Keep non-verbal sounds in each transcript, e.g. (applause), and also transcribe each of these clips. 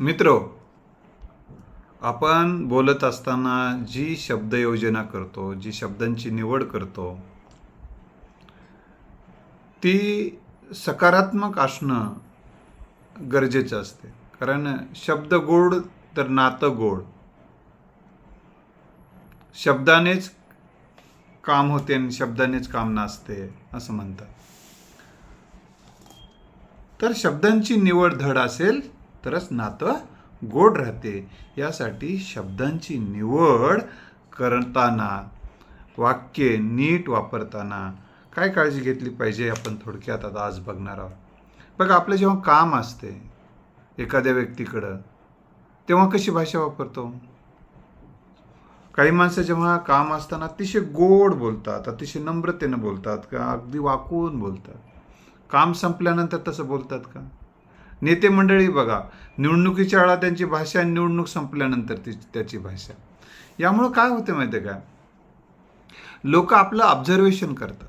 मित्र आपण बोलत असताना जी शब्दयोजना करतो जी शब्दांची निवड करतो ती सकारात्मक असणं गरजेचं असते. कारण शब्द गोड तर नातं गोड. शब्दानेच काम होते आणि शब्दानेच काम नाचते असं म्हणतात. तर शब्दांची निवड धड असेल तरच नातं गोड राहते. यासाठी शब्दांची निवड करताना वाक्ये नीट वापरताना काय काळजी घेतली पाहिजे आपण थोडक्यात आता आज बघणार आहोत. बघा आपलं जेव्हा काम असते एखाद्या व्यक्तीकडं तेव्हा कशी भाषा वापरतो? काही माणसं जेव्हा काम असताना अतिशय गोड बोलतात अतिशय नम्रतेनं बोलतात का अगदी वाकून बोलतात. काम संपल्यानंतर तसं बोलतात का? नेते मंडळी बघा निवडणुकीच्या वेळा त्यांची भाषा निवडणूक संपल्यानंतर ती त्याची भाषा. यामुळं काय होतं माहिती आहे का? लोक आपलं ऑब्झर्वेशन करतात.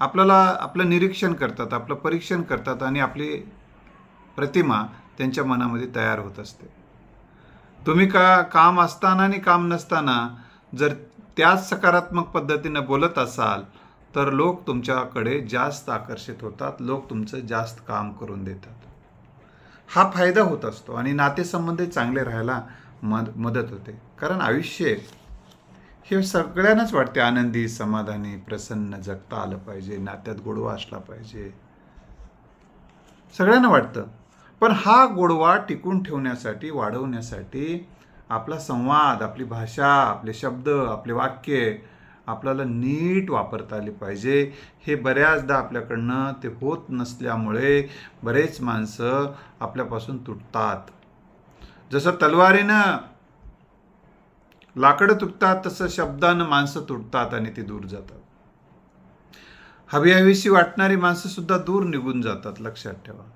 आपल्याला आपलं निरीक्षण करतात आपलं परीक्षण करतात आणि आपली प्रतिमा त्यांच्या मनामध्ये तयार होत असते. तुम्ही का काम असताना आणि काम नसताना जर त्याच सकारात्मक पद्धतीनं बोलत असाल तर लोक तुमच्याकडे जास्त आकर्षित होतात लोक तुमचं जास्त काम करून देतात. हा फायदा होत असतो आणि नातेसंबंध चांगले राहायला मद मदत होते. कारण आयुष्य हे सगळ्यांनाच वाटते. आनंदी समाधानी प्रसन्न जगता आलं पाहिजे नात्यात गोडवा असला पाहिजे. सगळ्यांना वाटतं. पण हा गोडवा टिकून ठेवण्यासाठी वाढवण्यासाठी आपला संवाद आपली भाषा आपले शब्द आपले वाक्य आपल्याला नीट वापरता आली पाहिजे. हे बऱ्याचदा आपल्याकडनं ते होत नसल्यामुळे बरेच माणसं आपल्यापासून तुटतात. जसं तलवारीनं लाकडं तुटतात तसं शब्दानं माणसं तुटतात आणि ती दूर जातात. हवी हवीशी वाटणारी माणसं सुद्धा दूर निघून जातात लक्षात ठेवा.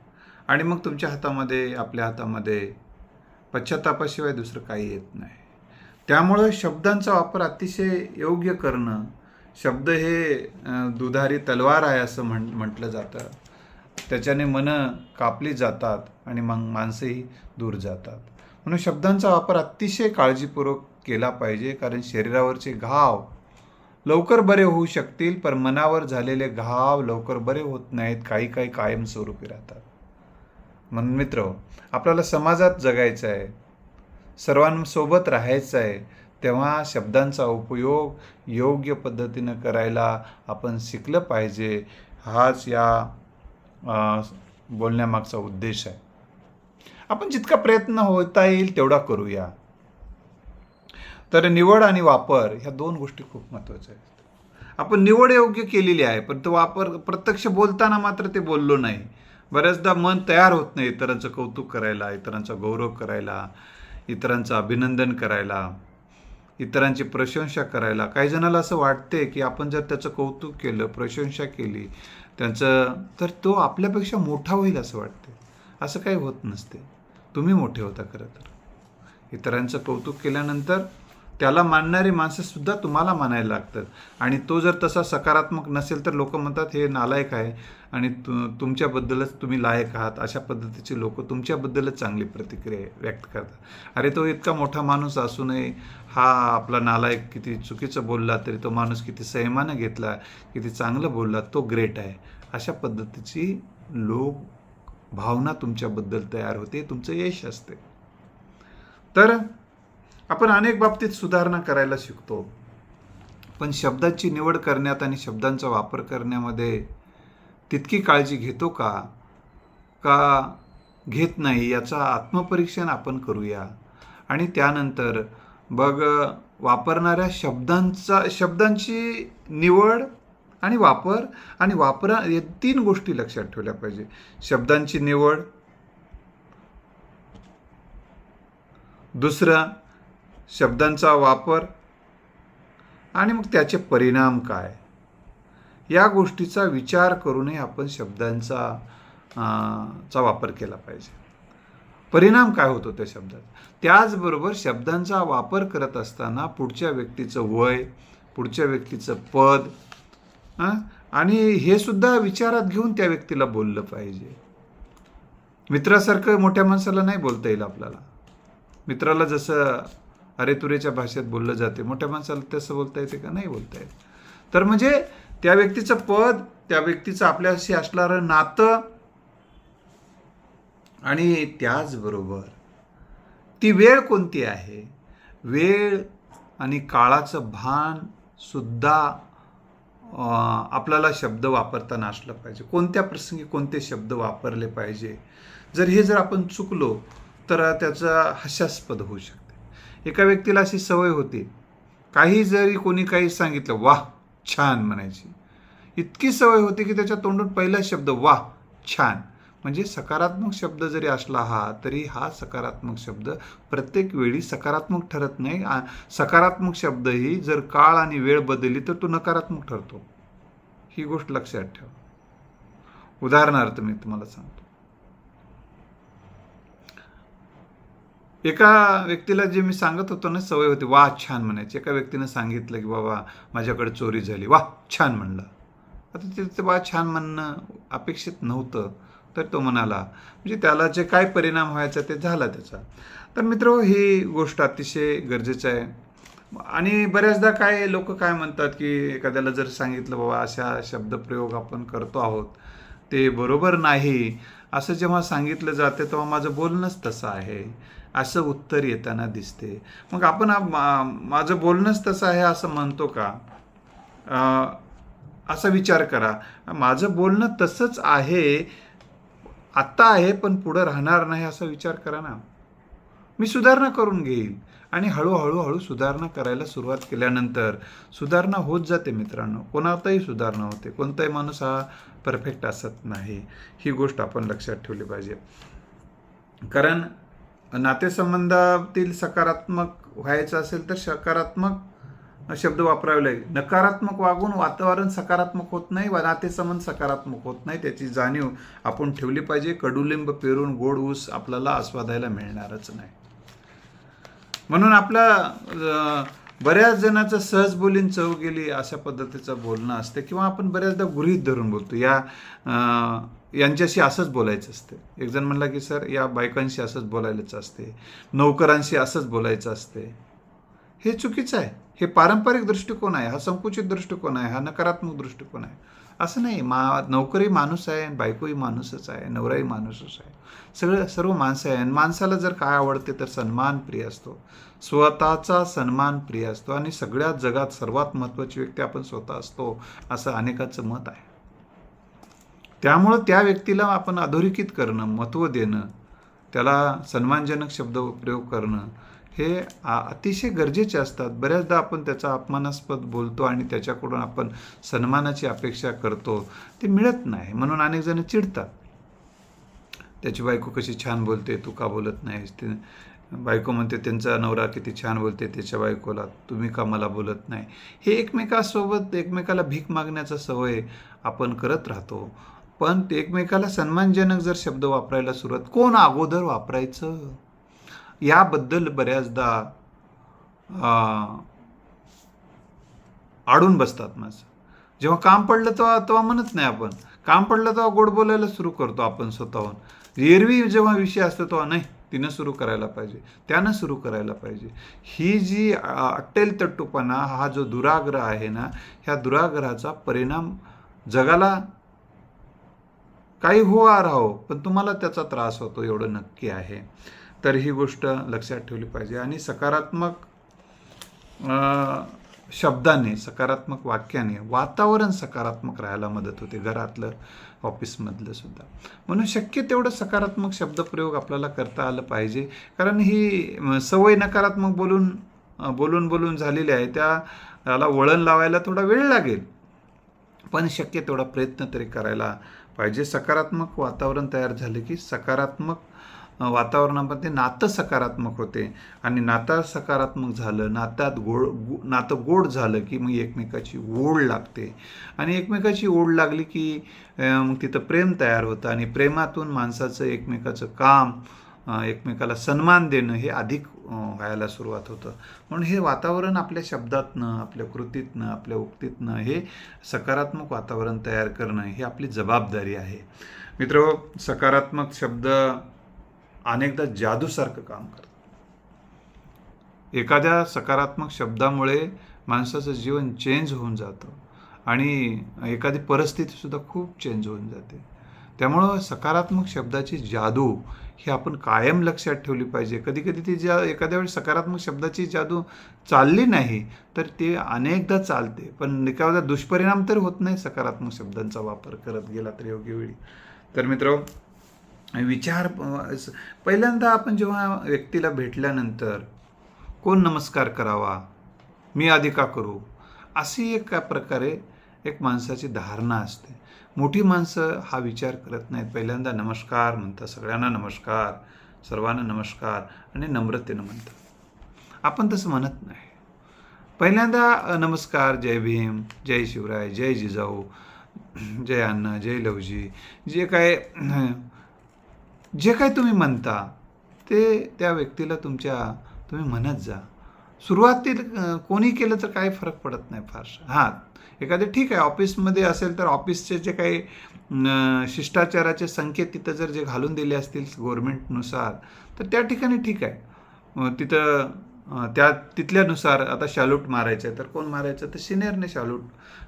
आणि मग तुमच्या हातामध्ये आपल्या हातामध्ये पश्चातापाशिवाय दुसरं काही येत नाही. त्यामुळं शब्दांचा वापर अतिशय योग्य करणं शब्द हे दुधारी तलवार आहे असं म्हण म्हटलं जातं. त्याच्याने मनं कापली जातात आणि मग माणसंही दूर जातात. म्हणून शब्दांचा वापर अतिशय काळजीपूर्वक केला पाहिजे कारण शरीरावरचे घाव लवकर बरे होऊ शकतील पण मनावर झालेले घाव लवकर बरे होत नाहीत काही काही कायमस्वरूपी राहतात. म्हणून मित्र आपल्याला समाजात जगायचं आहे. सर्वांसोबत राहायचं आहे तेव्हा शब्दांचा उपयोग योग्य पद्धतीनं करायला आपण शिकलं पाहिजे. हाच या बोलण्यामागचा उद्देश आहे. आपण जितका प्रयत्न होता येईल तेवढा करूया. तर निवड आणि वापर ह्या दोन गोष्टी खूप महत्त्वाच्या आहेत. आपण निवड योग्य केलेली आहे पण तो वापर प्रत्यक्ष बोलताना मात्र ते बोललो नाही. बऱ्याचदा मन तयार होत नाही इतरांचं कौतुक करायला इतरांचा गौरव करायला. इतरांचं अभिनंदन करायला इतरांची प्रशंसा करायला. काही जणाला असं वाटते की आपण जर त्याचं कौतुक केलं प्रशंसा केली त्यांचं तर तो आपल्यापेक्षा मोठा होईल असं वाटते असं काही होत नसते तुम्ही मोठे होता खरं तर. इतरांचं कौतुक केल्यानंतर त्याला मानणारी माणसंसुद्धा तुम्हाला मानायला लागतात. आणि तो जर तसा सकारात्मक नसेल तर लोक म्हणतात हे नालायक आहे आणि तु तुमच्याबद्दलच तुम्ही लायक आहात. अशा पद्धतीचे लोक तुमच्याबद्दलच चांगली प्रतिक्रिया व्यक्त करतात. अरे तो इतका मोठा माणूस असूनही हा आपला नालायक किती चुकीचं बोलला तरी तो माणूस किती संयमानं घेतला किती चांगलं बोलला तो ग्रेट आहे. अशा पद्धतीची लोक भावना तुमच्याबद्दल तयार होते. तुमचं यश असते. तर आपण अनेक बाबतीत सुधारणा करायला शिकतो. पण शब्दाची निवड करण्यात आणि शब्दांचा वापर करण्यामध्ये तितकी काळजी घेतो का? का घेत नाही याचा आत्मपरीक्षण आपण करूया. आणि त्यानंतर बघ वापरणाऱ्या शब्दांचा शब्दांची निवड आणि वापर आणि वापरा या तीन गोष्टी लक्षात ठेवल्या पाहिजे. शब्दांची निवड. दुसरं शब्दांचा वापर आणि मग त्याचे परिणाम काय? या गोष्टीचा विचार करूनही आपण शब्दांचा चा वापर केला पाहिजे. परिणाम काय होतो त्या शब्दात? त्याचबरोबर शब्दांचा वापर करत असताना पुढच्या व्यक्तीचं वय पुढच्या व्यक्तीचं पद आणि हे सुद्धा विचारात घेऊन त्या व्यक्तीला बोललं पाहिजे. मित्रासारखं मोठ्या माणसाला नाही बोलता येईल आपल्याला. मित्राला जसं अरे तुरेच्या भाषेत बोललं जाते. मोठ्या माणसाला तसं बोलता येते का? नाही बोलता येत. तर म्हणजे त्या व्यक्तीचं पद त्या व्यक्तीचं आपल्याशी असणारं नातं आणि त्याचबरोबर ती वेळ कोणती आहे? वेळ आणि काळाचं भान सुद्धा आपल्याला शब्द वापरताना असलं पाहिजे. कोणत्या प्रसंगी कोणते शब्द वापरले पाहिजे? जर हे जर आपण चुकलो तर त्याचा हास्यास्पद होऊ शकतो. एका व्यक्तीला अशी सवय होती. काही जरी कोणी काही सांगितलं वाह छान म्हणायची. इतकी सवय होती की त्याच्या तोंडून पहिला शब्द वाह छान म्हणजे सकारात्मक शब्द जरी असला हा तरी हा सकारात्मक शब्द प्रत्येक वेळी सकारात्मक ठरत नाही. सकारात्मक शब्द ही जर काळ आणि वेळ बदलली तर तो नकारात्मक ठरतो. ही गोष्ट लक्षात ठेवा. उदाहरणार्थ मी तुम्हाला सांगतो. एका व्यक्तीला जे मी सांगत होतो ना सवय होती वा छान म्हणायची. एका व्यक्तीनं सांगितलं की बाबा माझ्याकडे चोरी झाली. वा छान म्हणलं. आता तिथे वा छान म्हणणं अपेक्षित नव्हतं. तर तो म्हणाला म्हणजे त्याला जे काय परिणाम व्हायचा ते झाला त्याचा. तर मित्र ही गोष्ट अतिशय गरजेचं आहे. आणि बऱ्याचदा काय लोक काय म्हणतात की एखाद्याला जर सांगितलं बाबा अशा शब्दप्रयोग आपण करतो आहोत. ते बरोबर नाही. असं जेव्हा सांगितलं जाते तेव्हा माझं बोलणंच तसं आहे. असं उत्तर येताना दिसते. मग आपण मा- माझं बोलणंच तसं आहे असं म्हणतो का? असा विचार करा. माझं बोलणं तसंच आहे आत्ता आहे पण पुढं राहणार नाही असा विचार करा ना. मी सुधारणा करून घेईल. आणि हळूहळू हळू सुधारणा करायला सुरुवात केल्यानंतर सुधारणा होत जाते मित्रांनो. कोणातही सुधारणा होते. कोणताही माणूस हा परफेक्ट असत नाही. ही गोष्ट आपण लक्षात ठेवली पाहिजे. कारण नातेसंबंधातील सकारात्मक व्हायचं असेल तर सकारात्मक शब्द वापरावे लागेल. नकारात्मक वागून वातावरण सकारात्मक होत नाही व नातेसंबंध सकारात्मक होत नाही त्याची जाणीव आपण ठेवली पाहिजे. कडुलिंब पेरून गोड ऊस आपल्याला आस्वादायला मिळणारच नाही. म्हणून आपला बऱ्याच जणांचं सहज बोलीन चव गेली अशा पद्धतीचं बोलणं असते किंवा आपण बऱ्याचदा गृहीत धरून बोलतो. या यांच्याशी असंच बोलायचं असते. एक जण म्हणला की सर या बायकांशी असंच बोलायलाच असते. नोकरांशी असंच बोलायचं असते. हे चुकीचं आहे. हे पारंपरिक दृष्टिकोन आहे. हा संकुचित दृष्टिकोन आहे. हा नकारात्मक दृष्टिकोन आहे. असं नाही. मा नोकरी माणूस आहे आणि बायकोही माणूसच आहे नवराही माणूसच आहे. सगळं सर्व माणसं आहे. आणि माणसाला जर काय आवडते तर सन्मान प्रिय असतो. स्वतःचा सन्मान प्रिय असतो. आणि सगळ्या जगात सर्वात महत्त्वाची व्यक्ती आपण स्वतः असतो असं अनेकाचं मत आहे. त्यामुळं त्या व्यक्तीला आपण अधोरेखित करणं महत्त्व देणं त्याला सन्मानजनक शब्द प्रयोग करणं हे अतिशय गरजेचे असतात. बऱ्याचदा आपण त्याचा अपमानास्पद बोलतो आणि त्याच्याकडून आपण सन्मानाची अपेक्षा करतो. ते मिळत नाही. म्हणून अनेक जण चिडतात. त्याची बायको कशी छान बोलते तू का बोलत नाहीस? ते बायको म्हणते त्यांचा नवरा किती छान बोलते त्याच्या बायकोला. तुम्ही का मला बोलत नाही? हे एकमेकासोबत एकमेकाला भीक मागण्याचा सवय आपण करत राहतो. पण एकमेकाला सन्मानजनक जर शब्द वापरायला सुरुवात कोण अगोदर वापरायचं? याबद्दल बऱ्याचदा आडून बसतात माणसं. जेव्हा काम पडलं तेव्हा तेव्हा म्हणत नाही आपण. काम पडलं तेव्हा गोड बोलायला सुरू करतो आपण स्वतःहून. एरवी जेव्हा विषय असतो तेव्हा नाही तिनं सुरू करायला पाहिजे. त्यानं सुरू करायला पाहिजे. ही जी अट्टेल तट्टूपणा हा जो दुराग्रह आहे ना ह्या दुराग्रहाचा परिणाम जगाला काही हो आ राहो पण तुम्हाला त्याचा त्रास होतो एवढं नक्की आहे. तर ही गोष्ट लक्षात ठेवली पाहिजे. आणि सकारात्मक शब्दाने सकारात्मक वाक्याने वातावरण सकारात्मक राहायला मदत होते घरातलं ऑफिसमधलं सुद्धा. म्हणून शक्य तेवढं सकारात्मक शब्दप्रयोग आपल्याला करता आलं पाहिजे. कारण ही सवय नकारात्मक बोलून बोलून बोलून झालेली आहे. त्याला वळण लावायला थोडा वेळ लागेल. पण शक्य तेवढा प्रयत्न तरी करायला पाहिजे. सकारात्मक वातावरण तयार झाले की सकारात्मक वातावरणामध्ये नातं सकारात्मक होते. आणि नातं सकारात्मक झालं नात्यात गोड गो नातं गोड झालं की मग एकमेकाची ओढ लागते. आणि एकमेकाची ओढ लागली की मग तिथं प्रेम तयार होतं आणि प्रेमातून माणसाचं एकमेकाचं काम एकमेकाला सन्मान देणं हे अधिक व्हायला सुरुवात होतं. म्हणून हे वातावरण आपल्या शब्दातनं आपल्या कृतीतनं आपल्या उक्तीतनं हे सकारात्मक वातावरण तयार करणं ही आपली जबाबदारी आहे. मित्र सकारात्मक शब्द अनेकदा जादूसारखं काम करतं. एखाद्या सकारात्मक शब्दामुळे माणसाचं जीवन चेंज होऊन जातं आणि एखादी परिस्थितीसुद्धा खूप चेंज होऊन जाते. त्यामुळं सकारात्मक शब्दाची जादू ही आपण कायम लक्षात ठेवली पाहिजे. कधी कधी ती ज्या एखाद्या वेळी सकारात्मक शब्दाची जादू चालली नाही तर ते अनेकदा चालते. पण एखादा दुष्परिणाम तर होत नाही सकारात्मक शब्दांचा वापर करत गेला तर योग्य वेळी. तर मित्र विचार पहिल्यांदा आपण जेव्हा व्यक्तीला भेटल्यानंतर कोण नमस्कार करावा मी आधी का करू अशी एक प्रकारे एक माणसाची धारणा असते. मोठी माणसं हा विचार करत नाहीत. पहिल्यांदा नमस्कार म्हणतात. सगळ्यांना नमस्कार सर्वांना नमस्कार आणि नम्रतेनं म्हणतात. आपण तसं म्हणत नाही. पहिल्यांदा नमस्कार जय भीम जय शिवराय जय जिजाऊ जय अण्णा जय लवजी जे काय जे काय तुम्ही म्हणता ते त्या व्यक्तीला तुमच्या तुम्ही म्हणत जा. सुरुवातीत कोणी केलं तर काही फरक पडत नाही फारसा. हां एखादे ठीक आहे ऑफिसमध्ये असेल तर ऑफिसचे जे काही शिष्टाचाराचे संकेत तिथं जर जे घालून दिले असतील गव्हर्मेंटनुसार तर त्या ठिकाणी ठीक आहे. तिथं त्या तिथल्यानुसार आता शालूट मारायचं आहे तर कोण मारायचं? तर सिनियरने शालूट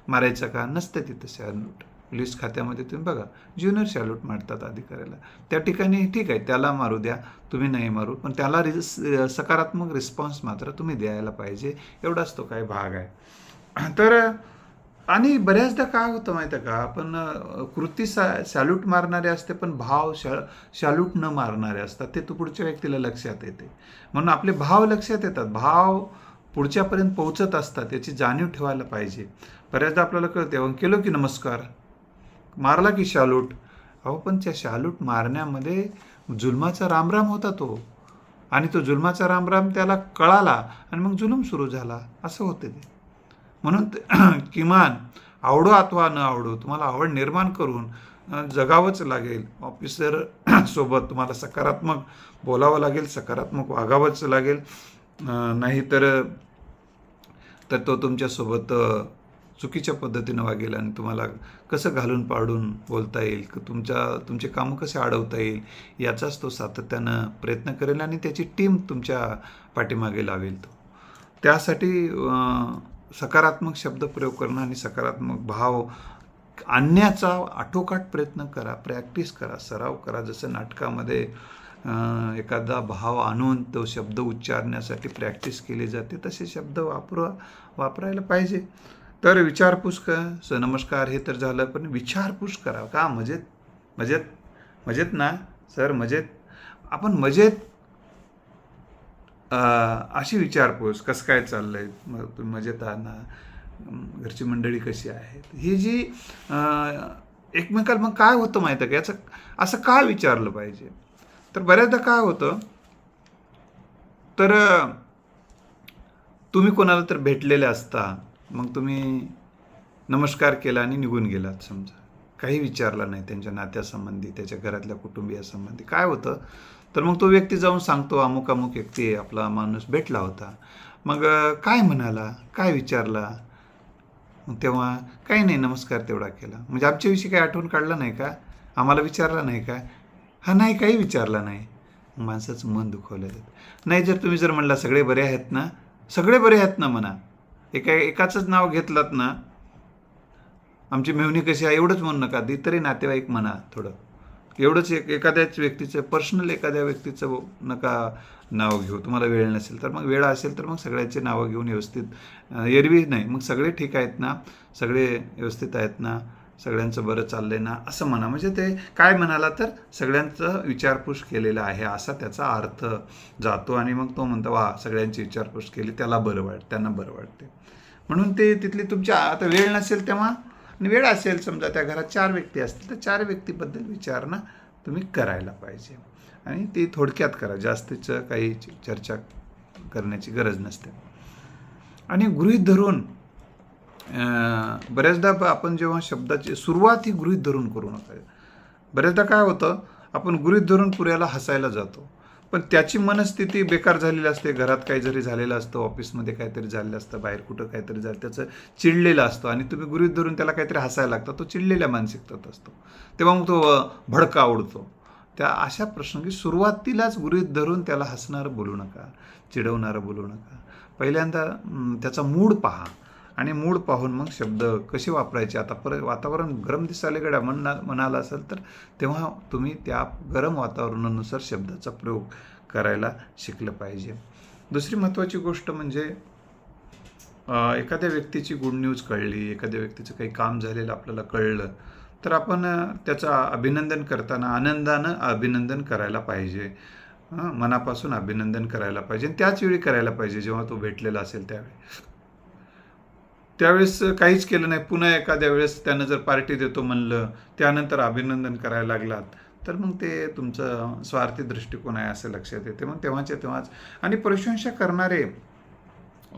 मारायचं का? नसतं तिथं शालूट. पोलीस खात्यामध्ये तुम्ही बघा ज्युनियर सॅल्यूट मारतात अधिकाऱ्याला. त्या ठिकाणी ठीक आहे त्याला मारू द्या तुम्ही नाही मारू पण त्याला रि सकारात्मक रिस्पॉन्स मात्र तुम्ही द्यायला पाहिजे एवढाच तो काही भाग आहे. (clears throat) तर आणि बऱ्याचदा काय होतं माहिती आहे का आपण कृती सा सॅल्यूट मारणारे असते पण भाव शा शॅल्यूट न मारणारे असतात ते तू पुढच्या व्यक्तीला लक्षात येते. म्हणून आपले भाव लक्षात येतात भाव पुढच्यापर्यंत पोहोचत असतात याची जाणीव ठेवायला पाहिजे. बऱ्याचदा आपल्याला कळते "अहो, केलं की नमस्कार. मारला की शालूट. अहो पण त्या शालूट मारण्यामध्ये जुलमाचा रामराम होता तो. आणि तो जुलमाचा रामराम त्याला कळाला आणि मग जुलूम सुरू झाला. असं होते ते. म्हणून (clears throat) किमान आवडो अथवा न आवडो तुम्हाला आवड निर्माण करून जगावंच लागेल. ऑफिसर (clears throat) सोबत तुम्हाला सकारात्मक बोलावं लागेल सकारात्मक वागावंच लागेल. नाहीतर तर तो तुमच्यासोबत चुकीच्या पद्धतीनं वागेल आणि तुम्हाला कसं घालून पाडून बोलता येईल तुमच्या तुमचे कामं कसे अडवता येईल याचाच तो सातत्यानं प्रयत्न करेल आणि त्याची टीम तुमच्या पाठीमागे लावेल तो. त्यासाठी सकारात्मक शब्द प्रयोग करणं आणि सकारात्मक भाव आणण्याचा आठोकाठ प्रयत्न करा प्रॅक्टिस करा सराव करा. जसं नाटकामध्ये एखादा भाव आणून तो शब्द उच्चारण्यासाठी प्रॅक्टिस केली जाते तसे शब्द वापरा वापरायला पाहिजे. तर विचारपूस का स नमस्कार हे तर झालं पण विचारपूस करा. का? मजेत? मजेत? मजेत ना? सर मजेत? आपण मजेत? अशी विचारपूस कसं काय चाललंय? मग तुम्ही मजेत आहात ना? घरची मंडळी कशी आहेत? ही जी एकमेकाला मग काय होतं माहीत आहे का? याचं असं काय विचारलं पाहिजे? तर बऱ्याचदा काय होतं? तर तुम्ही कोणाला तर भेटलेले असता मग तुम्ही नमस्कार केला आणि निघून गेलात समजा. काही विचारला नाही त्यांच्या नात्यासंबंधी त्याच्या घरातल्या कुटुंबियासंबंधी. काय होतं? तर मग तो व्यक्ती जाऊन सांगतो अमुक अमुक व्यक्ती आपला माणूस भेटला होता. मग काय म्हणाला? काय विचारला? मग तेव्हा काही नाही नमस्कार तेवढा केला. म्हणजे आमच्याविषयी काही आठवण काढलं नाही का? आम्हाला विचारला नाही का? हा नाही काही विचारला नाही. माणसाचं मन दुखवलं. जातं नाही जर तुम्ही जर म्हणला सगळे बरे आहेत ना? सगळे बरे आहेत ना म्हणा. एका एकाचंच नाव घेतलात ना? आमची मेहनी कशी आहे एवढंच म्हणू नका. इतरही नातेवाईक म्हणा थोडं. एवढंच एक एखाद्याच व्यक्तीचं पर्सनल एखाद्या व्यक्तीचं नका नाव घेऊ. तुम्हाला वेळ नसेल तर मग वेळ असेल तर मग सगळ्यांचे नावं घेऊन व्यवस्थित एरवी नाही. मग सगळे ठीक आहेत ना? सगळे व्यवस्थित आहेत ना? सगळ्यांचं बरं चाललंय ना असं म्हणा. म्हणजे ते काय म्हणाला तर सगळ्यांचं विचारपूस केलेलं आहे असा त्याचा अर्थ जातो. आणि मग तो म्हणतो वा सगळ्यांची विचारपूस केली त्याला बरं वाटतं त्यांना बरं वाटते म्हणून ते तिथली तुमच्या आता वेळ नसेल तेव्हा आणि वेळ असेल समजा त्या घरात चार व्यक्ती असतील तर चार व्यक्तीबद्दल विचारणा तुम्ही करायला पाहिजे. आणि ती थोडक्यात करा जास्तीचं काही चर्चा करण्याची गरज नसते. आणि गृहीत धरून बऱ्याचदा आपण जेव्हा शब्दाची सुरुवात ही गृहीत धरून करू नका. बऱ्याचदा काय होतं आपण गृहित धरून पुऱ्याला हसायला जातो. पण त्याची मनस्थिती बेकार झालेली असते. घरात काही जरी झालेलं असतं ऑफिसमध्ये काहीतरी झालेलं असतं बाहेर कुठं काहीतरी झालं त्याचं चिडलेलं असतं आणि तुम्ही गृहित धरून त्याला काहीतरी हसायला लागता तो चिडलेल्या मानसिकतात असतो. तेव्हा मग तो भडका आवडतो त्या अशा प्रसंगी सुरुवातीलाच गृहित धरून त्याला हसणारं बोलू नका चिडवणारं बोलू नका. पहिल्यांदा त्याचा मूड पहा. आणि मूड पाहून मग शब्द कसे वापरायचे? आता परत वातावरण गरम दिसायला म्हणा म्हणाला असेल तर तेव्हा तुम्ही त्या गरम वातावरणानुसार शब्दाचा प्रयोग करायला शिकलं पाहिजे. दुसरी महत्त्वाची गोष्ट म्हणजे एखाद्या व्यक्तीची गुड न्यूज कळली एखाद्या व्यक्तीचं काही काम झालेलं आपल्याला कळलं तर आपण त्याचं अभिनंदन करताना आनंदानं अभिनंदन करायला पाहिजे. मनापासून अभिनंदन करायला पाहिजे आणि त्याच वेळी करायला पाहिजे जेव्हा तो भेटलेला असेल त्यावेळी. त्यावेळेस काहीच केलं नाही. पुन्हा एखाद्या वेळेस त्यानं जर पार्टी देतो म्हणलं त्यानंतर अभिनंदन करायला लागलात तर मग ते तुमचं स्वार्थी दृष्टिकोन आहे असं लक्षात येते. मग तेव्हाच्या तेव्हाच. आणि प्रशंसा करणारे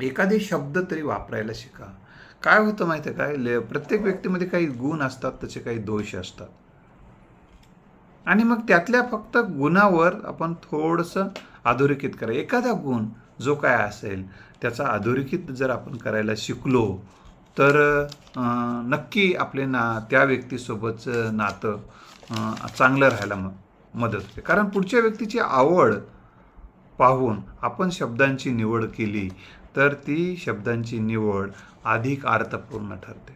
एखादे शब्द तरी वापरायला शिका. काय होतं माहिती आहे काय? ले प्रत्येक व्यक्तीमध्ये काही गुण असतात त्याचे काही दोष असतात. आणि मग त्यातल्या फक्त गुणावर आपण थोडंसं अधोरेखित करा. एखादा गुण जो काय असेल त्याचा अधोरेखित जर आपण करायला शिकलो तर नक्की आपले ना त्या व्यक्तीसोबतचं नातं चांगलं राहायला म मदत होते. कारण पुढच्या व्यक्तीची आवड पाहून आपण शब्दांची निवड केली तर ती शब्दांची निवड अधिक अर्थपूर्ण ठरते.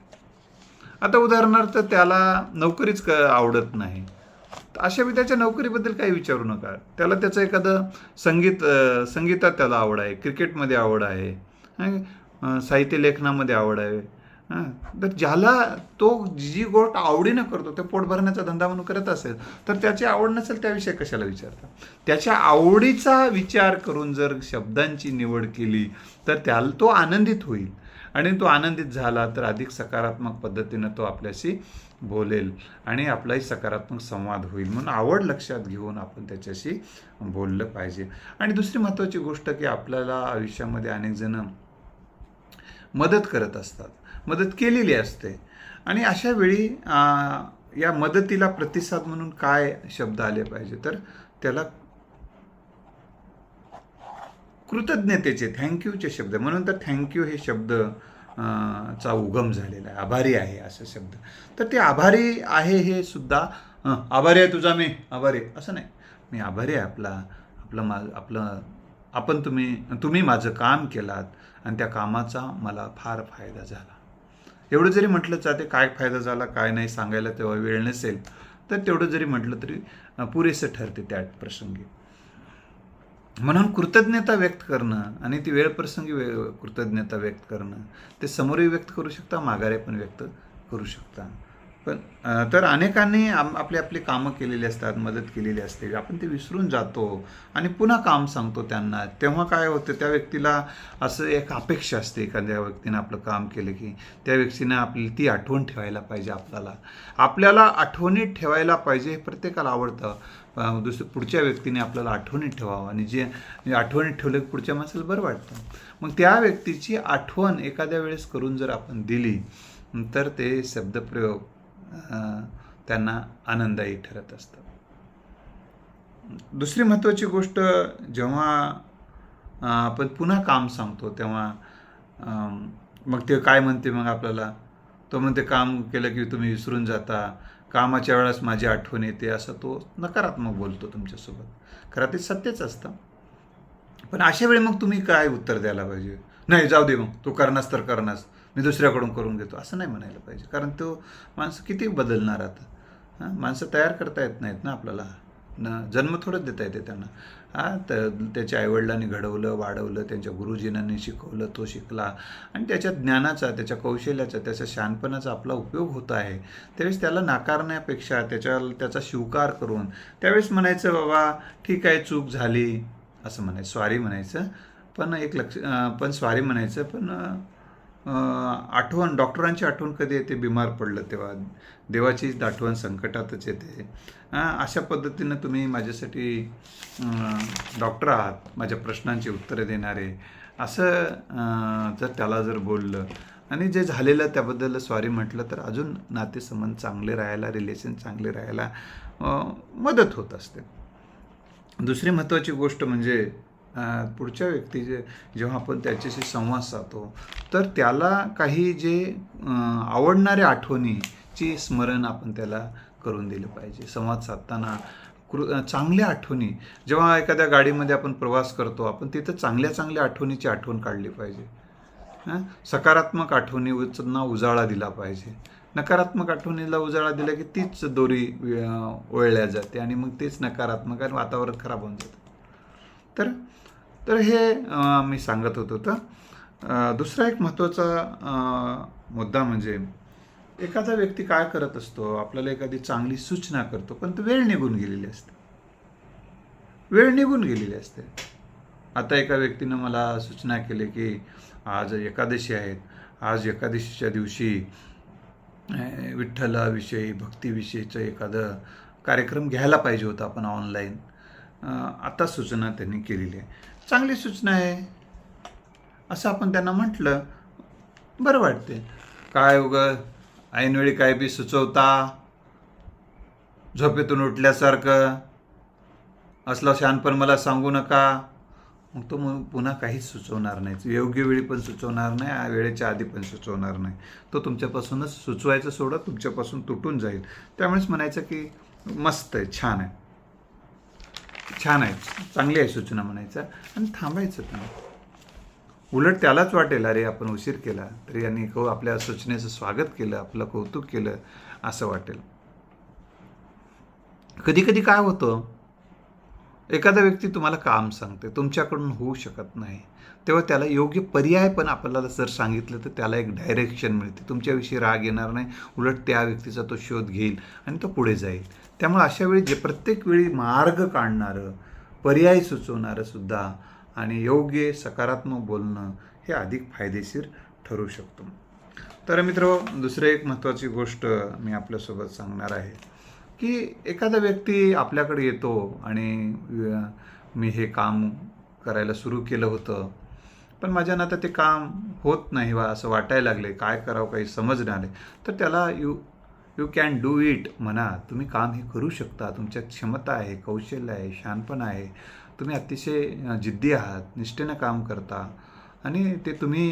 आता उदाहरणार्थ त्याला नोकरीच क आवडत नाही. तर अशा वेळी त्याच्या नोकरीबद्दल काही विचारू नका. त्याला त्याचं एखादं संगीत संगीतात त्याला आवड आहे. क्रिकेटमध्ये आवड आहे. साहित्य लेखनामध्ये आवड आहे. तर ज्याला तो जी गोष्ट आवडीनं करतो ते पोट भरण्याचा धंदा म्हणून करत असेल तर त्याची आवड नसेल त्याविषयी कशाला विचारता? त्याच्या आवडीचा विचार करून जर शब्दांची निवड केली तर त्याला तो आनंदित होईल. आणि तो आनंदित झाला तर अधिक सकारात्मक पद्धतीनं तो आपल्याशी बोलेल आणि आपलाही सकारात्मक संवाद होईल म्हणून आवड लक्षात घेऊन आपण त्याच्याशी बोललं पाहिजे. आणि दुसरी महत्त्वाची गोष्ट की आपल्याला आयुष्यामध्ये अनेक जण मदत करत असतात. मदत केलेली असते. आणि अशा वेळी या मदतीला प्रतिसाद म्हणून काय शब्द आले पाहिजे? तर त्याला कृतज्ञतेचे थँक्यूचे शब्द. म्हणून तर थँक्यू हे शब्द चा उगम झालेला आहे. आभारी आहे असे शब्द. तर ते आभारी आहे हे सुद्धा आभारी आहे तुझा मी आभारी असं नाही. मी आभारी आहे आपला आपलं मा आपलं आपण तुम्ही तुम्ही माझं काम केलात आणि त्या कामाचा मला फार फायदा झाला. एवढं जरी म्हटलं जाते काय फायदा झाला काय नाही सांगायला तेव्हा वेळ नसेल तर तेवढं जरी म्हटलं तरी पुरेसं ठरते त्या प्रसंगी. म्हणून कृतज्ञता व्यक्त करणं आणि ती वेळप्रसंगी वे कृतज्ञता व्यक्त करणं. ते समोरही व्यक्त करू शकता माघारे पण व्यक्त करू शकता. पण तर अनेकांनी आम आपली आपली कामं केलेली असतात मदत केलेली असते. आपण ते विसरून जातो आणि पुन्हा काम सांगतो त्यांना. तेव्हा काय होतं त्या व्यक्तीला असं एक अपेक्षा असते एखाद्या व्यक्तीनं आपलं काम केलं की त्या व्यक्तीनं आपली ती आठवण ठेवायला पाहिजे आपल्याला. आपल्याला आठवणीत ठेवायला पाहिजे हे प्रत्येकाला आवडतं. दुसरं पुढच्या व्यक्तीने आपल्याला आठवणीत ठेवावं आणि जे आठवणीत ठेवलं की पुढच्या माणसाला बरं वाटतं. मग त्या व्यक्तीची आठवण एखाद्या वेळेस करून जर आपण दिली तर ते शब्दप्रयोग त्यांना आनंददायी ठरत असतं. दुसरी महत्त्वाची गोष्ट जेव्हा आपण पुन्हा काम सांगतो तेव्हा मग ते काय म्हणते मग आपल्याला? तो म्हणते काम केलं की तुम्ही विसरून जाता. कामाच्या वेळेस माझी आठवण येते. असं तो नकारात्मक बोलतो तुमच्यासोबत. खरं ते सत्यच असतं. पण अशा वेळी मग तुम्ही काय उत्तर द्यायला पाहिजे? नाही जाऊ दे मग. तू करणार तर करणार मी दुसऱ्याकडून करून घेतो असं नाही म्हणायला पाहिजे. कारण तो माणसं किती बदलणार आता. हां माणसं तयार करता येत नाहीत ना आपल्याला. न जन्म थोडंच देता येते त्यांना. हां तर त्याच्या आईवडिलांनी घडवलं वाढवलं त्यांच्या गुरुजीनांनी शिकवलं तो शिकला. आणि त्याच्या ज्ञानाचा त्याच्या कौशल्याचा त्याच्या शहाणपणाचा आपला उपयोग होत आहे. त्यावेळेस त्याला नाकारण्यापेक्षा त्याच्या त्याचा स्वीकार करून त्यावेळेस म्हणायचं बाबा ठीक आहे चूक झाली. असं म्हणायचं. स्वारी म्हणायचं. पण एक लक्ष पण स्वारी म्हणायचं. पण आठवण डॉक्टरांची आठवण कधी येते? बिमार पडलं तेव्हा. देवाचीच आठवण संकटातच येते. अशा पद्धतीनं तुम्ही माझ्यासाठी डॉक्टर आहात. माझ्या प्रश्नांची उत्तरं देणारे. असं जर त्याला जर बोललं आणि जे झालेलं त्याबद्दल सॉरी म्हटलं तर अजून नातेसंबंध चांगले राहायला रिलेशन चांगले राहायला मदत होत असते. दुसरी महत्त्वाची गोष्ट म्हणजे पुढच्या व्यक्तीचे जेव्हा आपण त्याच्याशी संवाद साधतो तर त्याला काही जे आवडणाऱ्या आठवणीची स्मरण आपण त्याला करून दिलं पाहिजे. संवाद साधताना कृ चांगल्या आठवणी जेव्हा एखाद्या गाडीमध्ये आपण प्रवास करतो आपण तिथं चांगल्या चांगल्या आठवणीची आठवण काढली पाहिजे. सकारात्मक सकारात्मक आठवणींना उजाळा दिला पाहिजे. नकारात्मक आठवणीला उजाळा दिला की तीच दोरी ओळल्या जाते आणि मग तेच नकारात्मक आणि वातावरण खराब होऊन जातं. तर तर हे मी सांगत होतो. तर दुसरा एक महत्त्वाचा मुद्दा म्हणजे एखादा व्यक्ती काय करत असतो आपल्याला एखादी चांगली सूचना करतो पण तो वेळ निघून गेलेली असते. वेळ निघून गेलेली असते. आता एका व्यक्तीनं मला सूचना केली की आज एकादशी आहेत आज एकादशीच्या दिवशी विठ्ठलाविषयी भक्तीविषयीचं एखादं कार्यक्रम घ्यायला पाहिजे होता आपण ऑनलाईन. आता सूचना त्यांनी केलेली आहे. चांगली सूचना आहे. असं आपण त्यांना म्हटलं बरं वाटते. काय उगं? ऐनवेळी काय बी सुचवता? झोपेतून उठल्यासारखं? असलं शानपण मला सांगू नका. मग तो मग पुन्हा काहीच सुचवणार नाही. योग्य वेळी पण सुचवणार नाही आ- वेळेच्या आधी पण सुचवणार नाही. तो तुमच्यापासूनच सुचवायचं सोडत तुमच्यापासून तुटून जाईल. त्यामुळेच म्हणायचं की मस्त आहे छान आहे. छान आहे. चांगली आहे सूचना म्हणायचं. आणि थांबायचं पण. उलट त्यालाच वाटेल अरे आपण उशीर केला. तरी यांनी कौ आपल्या सूचनेचं स्वागत केलं आपलं कौतुक केलं असं वाटेल. कधी कधी काय होतं? एखादा व्यक्ती तुम्हाला काम सांगते तुमच्याकडून होऊ शकत नाही. तेव्हा त्याला योग्य पर्याय पण आपल्याला जर सांगितलं तर त्याला एक डायरेक्शन मिळते. तुमच्याविषयी राग येणार नाही. उलट त्या व्यक्तीचा तो शोध घेईल आणि तो पुढे जाईल. त्यामुळे अशा वेळी जे प्रत्येक वेळी मार्ग काढणारं पर्याय सुचवणारं सुद्धा आणि योग्य सकारात्मक बोलणं हे अधिक फायदेशीर ठरू शकतो. तर मित्र दुसरं एक महत्त्वाची गोष्ट मी आपल्यासोबत सांगणार आहे की एखादा व्यक्ती आपल्याकडे येतो आणि मी हे काम करायला सुरू केलं होतं पण माझ्यानं आता ते काम होत नाही वा असं वाटायला लागले काय करावं काही समजणार आहे तर त्याला you you can do it म्हणा. तुम्ही काम हे करू शकता. तुमच्यात क्षमता आहे कौशल्य आहे शानपण आहे. तुम्ही अतिशय जिद्दी आहात निष्ठेनं काम करता आणि ते तुम्ही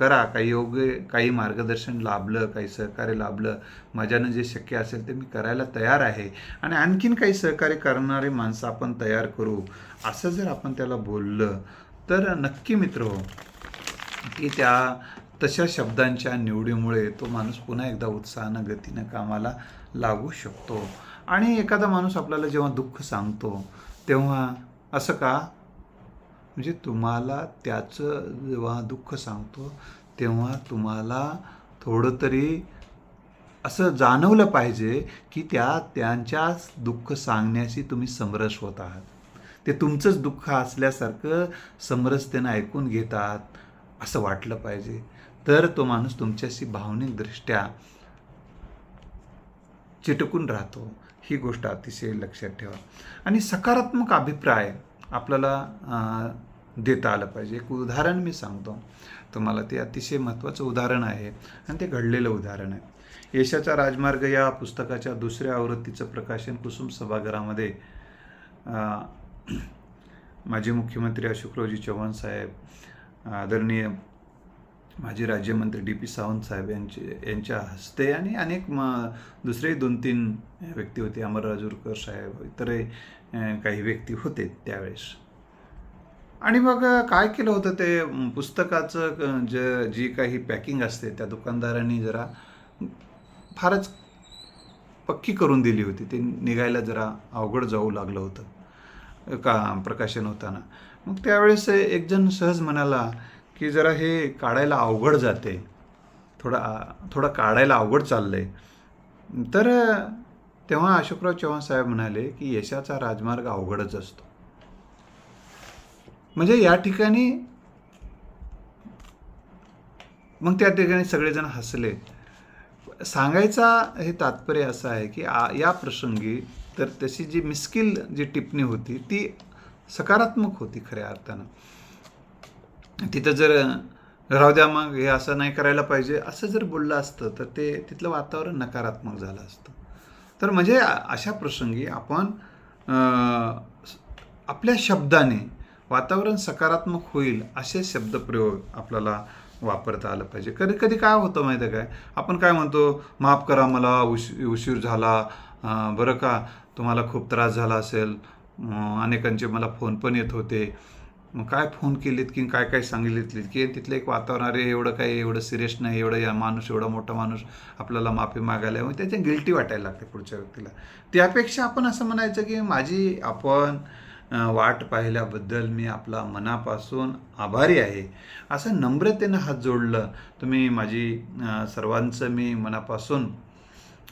करा. काही योग्य काही मार्गदर्शन लाभलं काही सहकार्य लाभलं माझ्यानं जे शक्य असेल ते मी करायला तयार आहे आणि आणखीन काही सहकार्य करणारे माणसं आपण तयार करू. असं जर आपण त्याला बोललं तर नक्की मित्र हो की त्या तशा शब्दांच्या निवडीमुळे तो माणूस पुन्हा एकदा उत्साहानं गतीनं कामाला लागू शकतो. आणि एखादा माणूस आपल्याला जेव्हा दुःख सांगतो तेव्हा असं का? म्हणजे तुम्हाला त्याचं जेव्हा दुःख सांगतो तेव्हा तुम्हाला थोडं तरी असं जाणवलं पाहिजे की त्या त्यांच्या दुःख सांगण्याशी तुम्ही समरस होत आहात. ते तुमचंच दुःख असल्यासारखं समरसतेनं ऐकून घेतात असं वाटलं पाहिजे. तर तो माणूस तुमच्याशी भावनिकदृष्ट्या चिटकून राहतो. ही गोष्ट अतिशय लक्षात ठेवा. आणि सकारात्मक अभिप्राय आपल्याला देता आलं पाहिजे. एक उदाहरण मी सांगतो. तुम्हाला ते अतिशय महत्त्वाचं उदाहरण आहे आणि ते घडलेलं उदाहरण आहे. यशाचा राजमार्ग या पुस्तकाच्या दुसऱ्या आवृत्तीचं प्रकाशन कुसुम सभागृहामध्ये माजी मुख्यमंत्री अशोकरावजी चव्हाण साहेब आदरणीय माजी राज्यमंत्री डी पी सावंत साहेब यांचे यांच्या हस्ते आणि अनेक म दुसरे दोन तीन व्यक्ती होते अमर राजूरकर साहेब इतरही काही व्यक्ती होते त्यावेळेस. आणि मग काय केलं होतं ते पुस्तकाचं ज जी काही पॅकिंग असते त्या दुकानदारांनी जरा फारच पक्की करून दिली होती. ते निघायला जरा अवघड जाऊ लागलं होतं का प्रकाशन होताना. मग त्यावेळेस एकजण सहज म्हणाला की जरा हे काढायला अवघड जाते. थोडा थोडं काढायला अवघड चाललंय. तर तेव्हा अशोकराव चव्हाण साहेब म्हणाले की यशाचा राजमार्ग अवघडच असतो. म्हणजे या ठिकाणी मग त्या ठिकाणी सगळेजण हसले. सांगायचा हे तात्पर्य असं आहे की आ या प्रसंगी तर तशी जी मिस्किल जी टिप्पणी होती ती सकारात्मक होती खऱ्या अर्थानं. तिथं जर राहू द्या मग हे असं नाही करायला पाहिजे असं जर बोललं असतं तर ते तिथलं वातावरण नकारात्मक झालं असतं. तर म्हणजे अशा प्रसंगी आपण आपल्या शब्दाने वातावरण सकारात्मक होईल असे शब्दप्रयोग आपल्याला वापरता आलं पाहिजे. कधी कधी काय होतं माहिती आहे काय? आपण काय म्हणतो माफ करा मला उश उशीर झाला बरं का तुम्हाला खूप त्रास झाला असेल अनेकांचे मला फोन पण येत होते. मग काय फोन केलेत की काय काय सांगितलेत? की तिथलं एक वातावरण अरे एवढं काही एवढं सिरियस नाही एवढं या माणूस एवढा मोठा माणूस आपल्याला माफी मागायला मग त्याच्या गिल्टी वाटायला लागते पुढच्या व्यक्तीला. त्यापेक्षा आपण असं म्हणायचं की माझी आपण वाट पाहिल्याबद्दल मी आपला मनापासून आभारी आहे. असं नम्रतेनं हात जोडलं. तुम्ही माझी सर्वांचं मी मनापासून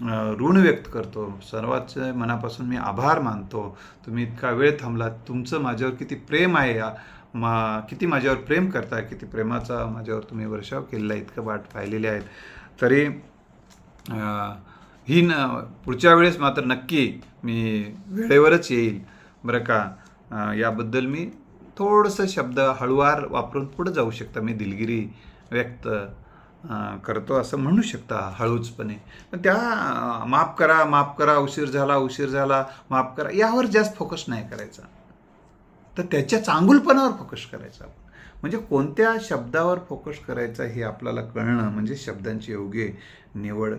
ऋण व्यक्त करतो. सर्वांचे मनापासून मी आभार मानतो. तुम्ही इतका वेळ थांबलात. तुमचं माझ्यावर किती प्रेम आहे या मा किती माझ्यावर प्रेम करताय किती प्रेमाचा माझ्यावर तुम्ही वर्षाव केलेला आहे इतकं वाट पाहिलेली आहेत तरी ही न पुढच्या वेळेस मात्र नक्की मी वेळेवरच येईल. बरं का? याबद्दल मी थोडंसं शब्द हळुवार वापरून पुढं जाऊ शकता. मी दिलगिरी व्यक्त करतो असं म्हणू शकता हळूचपणे. पण त्या माफ करा माफ करा उशीर झाला उशीर झाला माफ करा यावर जास्त फोकस नाही करायचा. तर त्याच्या चांगुलपणावर फोकस करायचा. म्हणजे कोणत्या शब्दावर फोकस करायचा हे आपल्याला कळणं म्हणजे शब्दांची योग्य निवड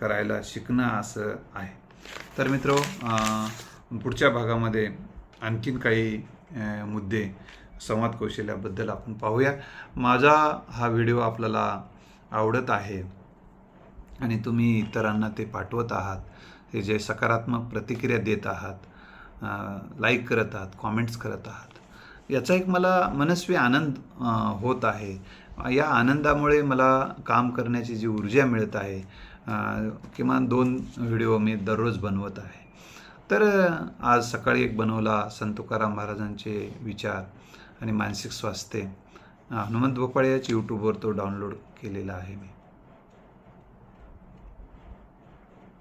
करायला शिकणं असं आहे. तर मित्र पुढच्या भागामध्ये आणखीन काही मुद्दे संवाद कौशल्याबद्दल आपण पाहूया. माझा हा व्हिडिओ आपल्याला आवडत आहे. आणि तुम्ही इतरांना ते पाठवत आहात. हे जे सकारात्मक प्रतिक्रिया देत आहात लाईक करत आहात कॉमेंट्स करत आहात. याचा एक मला मनस्वी आनंद होत आहे. या आनंदामुळे मला काम करण्याची जी ऊर्जा मिळत आहे किमान दोन व्हिडिओ मी दररोज बनवत आहे. तर आज सकाळी एक बनवला संत तुकाराम महाराजांचे विचार आणि मानसिक स्वास्थ्य. हनुमंत भोपाळे याच यूट्यूबवर तो डाउनलोड केलेला आहे मी.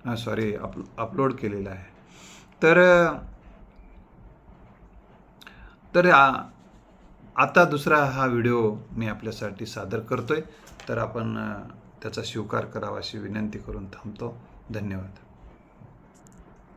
हां सॉरी अप अपलोड केलेला आहे. तर तर आ- आता दुसरा हा व्हिडिओ मी आपल्यासाठी सादर करतोय. तर आपण त्याचा स्वीकार करावा अशी विनंती करून थांबतो. धन्यवाद.